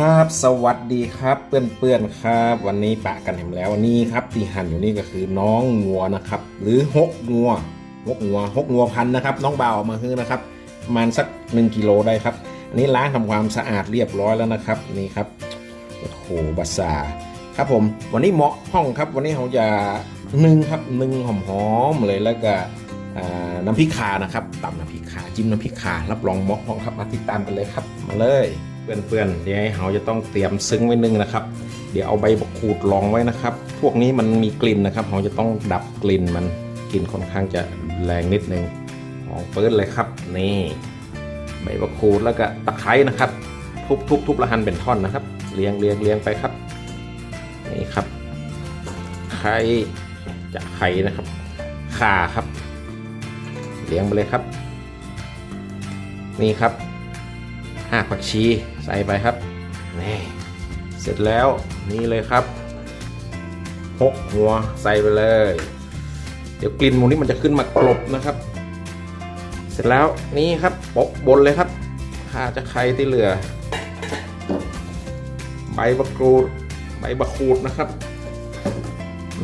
ครับ สวัสดีครับเพื่อนๆครับ วันนี้ปะกันเห็นแล้ววันนี้ครับที่หั่นอยู่นี่ก็คือน้องงัวนะครับ หรือฮกงัวฮกงัวฮกงัวพันนะครับ น้องเบาเอามาฮื้อนะครับประมาณสัก1กิโลได้ครับ อันนี้ล้างทำความสะอาดเรียบร้อยแล้วนะครับนี่ครับโอ้โหบาซาครับผมวันนี้เหมาะห้องครับ วันนี้เราจะนึ่งครับนึ่งหอมๆเลยแล้วก็น้ำพริกขานะครับตำน้ำพริกขาจิ้มน้ำพริกขารับรองเหมาะห้องครับมาติดตามกันเลยครับมาเลย เพื่อนๆเดี๋ยวให้เราจะต้องเตรียมซึ้งไว้นึงนะครับ เดี๋ยวเอาใบบักขูดรองไว้นะครับ พวกนี้มันมีกลิ่นนะครับเราจะต้องดับกลิ่นมันกลิ่นค่อนข้างจะแรงนิดนึงหอมเปิดเลยครับ นี่ใบบักขูดแล้วก็ตะไคร้นะครับ ทุบทุบทุบละหันเป็นท่อนนะครับเรียงเรียงเรียงไปครับนี่ครับไข่จะไข่นะครับข่าครับเลี้ยงไปเลยครับ นี่ครับ หากผักชี ใส่ไปครับนี่เสร็จแล้วนี่เลยครับหกหัวใส่ไปเลย เดี๋ยวกลิ่นหมูนี้มันจะขึ้นมากลบนะครับ เสร็จแล้วนี่ครับปะบนเลยครับข้าจะไข่ที่เหลือ ใบมะกรูดใบมะขูดนะครับ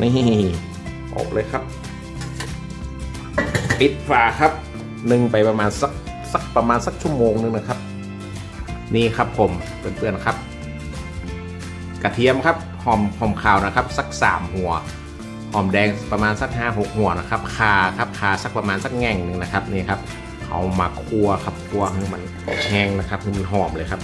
นี่โปะเลยครับปิดฝาครับนึ่งไปประมาณสักสักประมาณสักชั่วโมงนึงนะครับ นี่ครับผมเพื่อนๆครับ กระเทียมครับหอมหอมขาวนะครับ สักสามหัว หอมแดงประมาณสักห้าหกหัวนะครับคาครับคาสักประมาณสักแง่งหนึ่งนะครับนี่ครับ เอามาคั่วครับคั่วให้มันแห้งนะครับให้มันหอมเลยครับ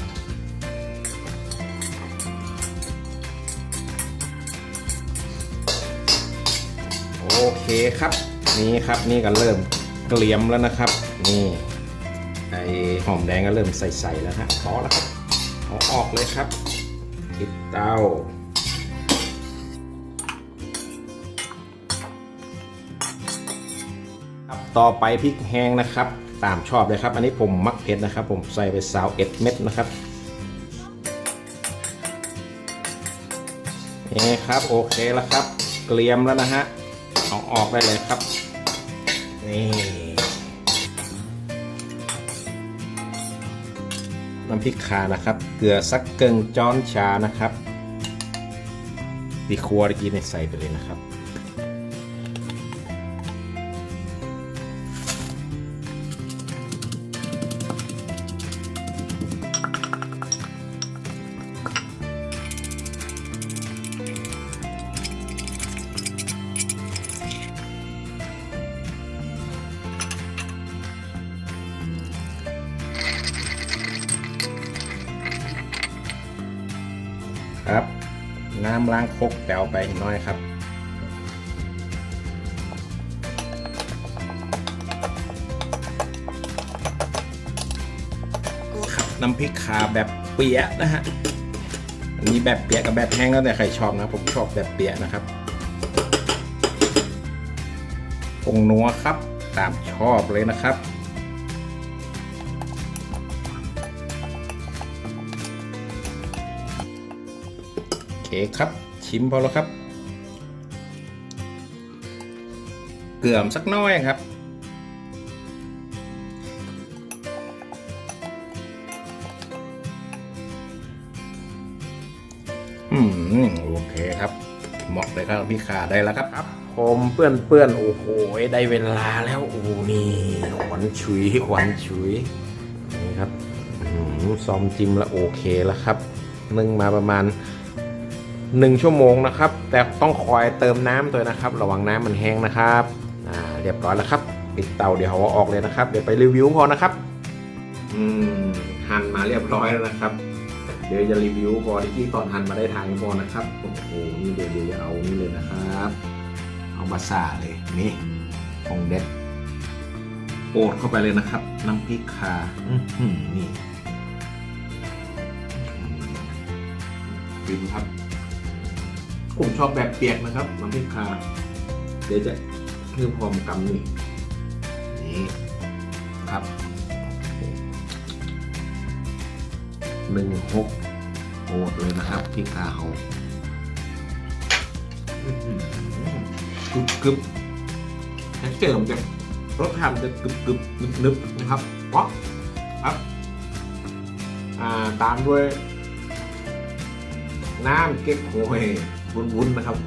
โอเคครับ นี่ครับนี่ก็เริ่มเกลี่ยมแล้วนะครับ นี่ ไอหอมแดงก็เริ่มใส่ๆแล้วฮะพอแล้วครับเอาออกเลยครับปิดเตาครับต่อไปพริกแห้งนะครับ ตามชอบเลยครับ อันนี้ผมมักเผ็ดนะครับ ผมใส่ไปสาวเอ็ดเม็ดนะครับนี่ครับโอเคแล้วครับ เกลียมแล้วนะฮะเอาออกได้เลยครับนี่ น้ำพริกขานะครับ เกลือสักเกิงจ้อนชานะครับดีครัวตะกี้ในใส่ไปเลยนะครับ น้ำล้างคกแปวไปน้อยครับครับ น้ำพริกขาแบบเปียะนะฮะ อันนี้แบบเปียกกับแบบแห้งแล้วแต่ใครชอบนะผมชอบแบบเปียกนะครับผงนัวครับ ตามชอบเลยนะครับ เคครับ ชิมพอแล้วครับ เกลือมสักน้อยครับ อืมโอเคครับ เหมาะเลยครับพี่ขาได้แล้วครับครับผมเปื้อนเปื้อนๆโอ้โหได้เวลาแล้วโอ้หนี่หวานฉุยหวานฉุยนี่ครับอืมซอมจิ้มแล้วโอเคแล้วครับนึ่งมาประมาณ หนึ่งชั่วโมงนะครับ แต่ต้องคอยเติมน้ำตัวนะครับ ระวังน้ำมันแห้งนะครับอ่าเรียบร้อยแล้วครับ ปิดเตาเดี๋ยวเอาออกเลยนะครับ เดี๋ยวไปรีวิวพอนะครับอืมหั่นมาเรียบร้อยแล้วนะครับ เดี๋ยวจะรีวิวพอที่ตอนหั่นมาได้ทางพอนะครับโอ้โหนี่เดี๋ยวเดี๋ยวจะเอานี่เลยนะครับ เอามาซาเลยนี่ของเด็ดโอดเข้าไปเลยนะครับ น้ำพริกขาอื้อหือนี่กินครับ ผมชอบแบบเปียกนะครับน้ำพริกคาเดี๋ยวจะเพิ่มความกำนี่นี่ครับหนึ่งหกโอดเลยนะครับพริกคาเขากึบกึบแท็กเจอร์มันจะรสชาติมันจะกึบกึบนึบนึบนะครับป๊อครับอ่าตามด้วย น้ำเก๊กฮวย วุ้นๆนะครับ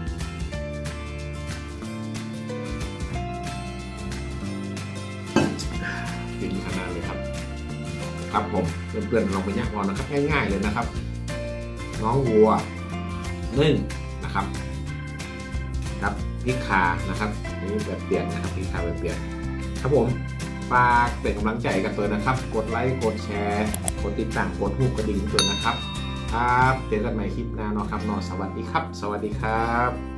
กินขนาดเลยครับ ครับผมเพื่อนๆลองไปย่างก่อนนะครับ ง่าย ๆเลยนะครับ น้องวัวนึ่งนะครับ ครับพริกขานะครับนี่แบบเปลี่ยนนะครับพริกขาแบบเปลี่ยนครับผมฝากเป็นกำลังใจกันตัวนะครับ กดไลค์ กดแชร์ กดติดตาม กดหูกระดิ่งตัวนะครับ ครับเจอกันใหม่คลิปหน้าเนาะครับเนาะสวัสดีครับ สวัสดีครับ